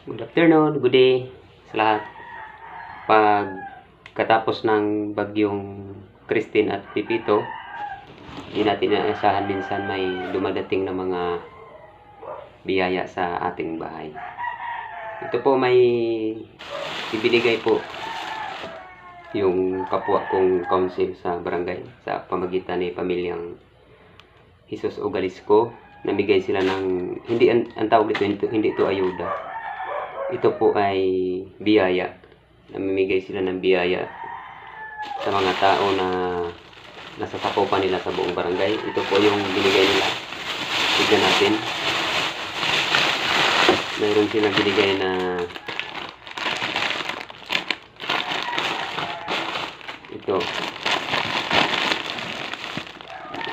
Good afternoon, good day sa lahat. Pag katapos ng bagyong Christine at Pipito, hindi natin inaasahan minsan may dumadating na mga biyaya sa ating bahay. Ito po may ibinigay po yung kapwa kong council sa barangay sa pamagitan ni pamilyang Jesus Ogalisco. Namigay sila ng, hindi ang, ang tawag dito, hindi ito ayuda ito po ay biyaya. Namimigay sila ng biyaya sa mga tao na nasa sakupan nila sa buong barangay. Ito po yung binigay nila. Tignan natin. Mayroon silang binigay na ito.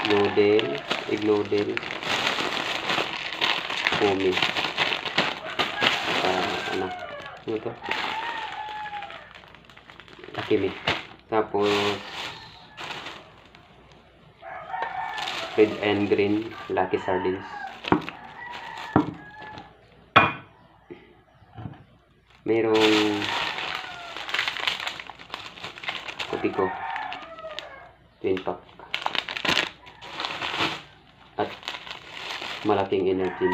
Noodle, egg noodle, umi ano ano to takimi tapos red and green lucky sardines. Merong kopi ko. Twin pack at malaking energy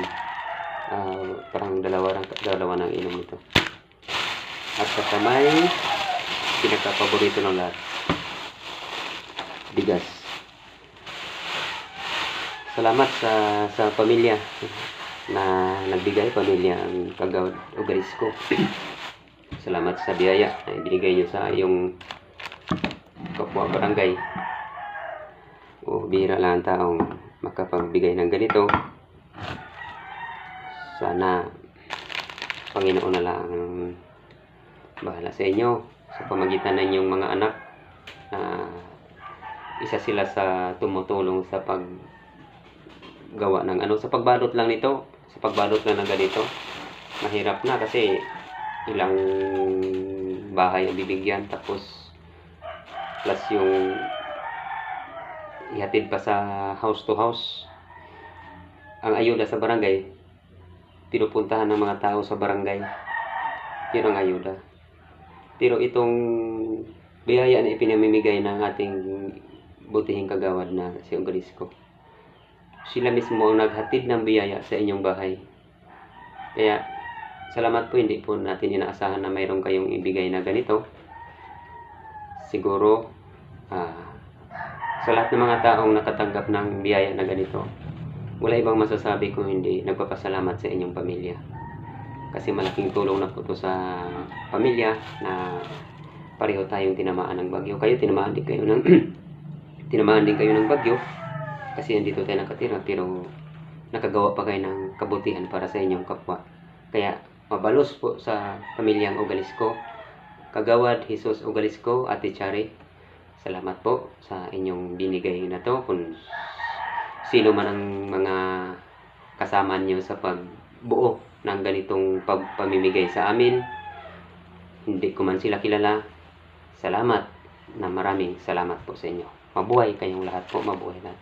Ah, parang dalawa, dalawa ng inom ito. At kasamay, pinagkapaborito ng lahat. Bigas. Salamat sa sa pamilya na nagbigay pamilya ang kagawad ugalis ko. Salamat sa biyaya na ibinigay niyo sa iyong kapwa barangay. O bihira lang ang taong makapagbigay ng ganito sana Panginoon na lang ang bahala sa inyo sa pamagitan ng inyong mga anak na isa sila sa tumutulong sa paggawa ng ano sa pagbalot lang nito sa pagbalot lang ng ganito mahirap na kasi ilang bahay ang bibigyan tapos plus yung ihatid pa sa house to house ang ayuda sa barangay pinupuntahan ng mga tao sa barangay. Yun ang ayuda. Pero itong biyaya na ipinamimigay ng ating butihing kagawad na si Ungalisco. Sila mismo ang naghatid ng biyaya sa inyong bahay. Kaya, salamat po, hindi po natin inaasahan na mayroon kayong ibigay na ganito. Siguro, ah, sa lahat ng mga taong nakatanggap ng biyaya na ganito, wala ibang masasabi kung hindi nagpapasalamat sa inyong pamilya. Kasi malaking tulong na po to sa pamilya na pareho tayong tinamaan ng bagyo. Kayo tinamaan din kayo ng tinamaan din kayo ng bagyo kasi andito tayo nakatira pero nakagawa pa kayo ng kabutihan para sa inyong kapwa. Kaya mabalos po sa pamilyang Ogalisco, Kagawad Jesus Ogalisco, Ate Chari. Salamat po sa inyong binigay na to kung sino man ang mga kasama niyo sa pagbuo ng ganitong pagpamimigay sa amin. Hindi ko man sila kilala. Salamat na maraming salamat po sa inyo. Mabuhay kayong lahat po, mabuhay lahat.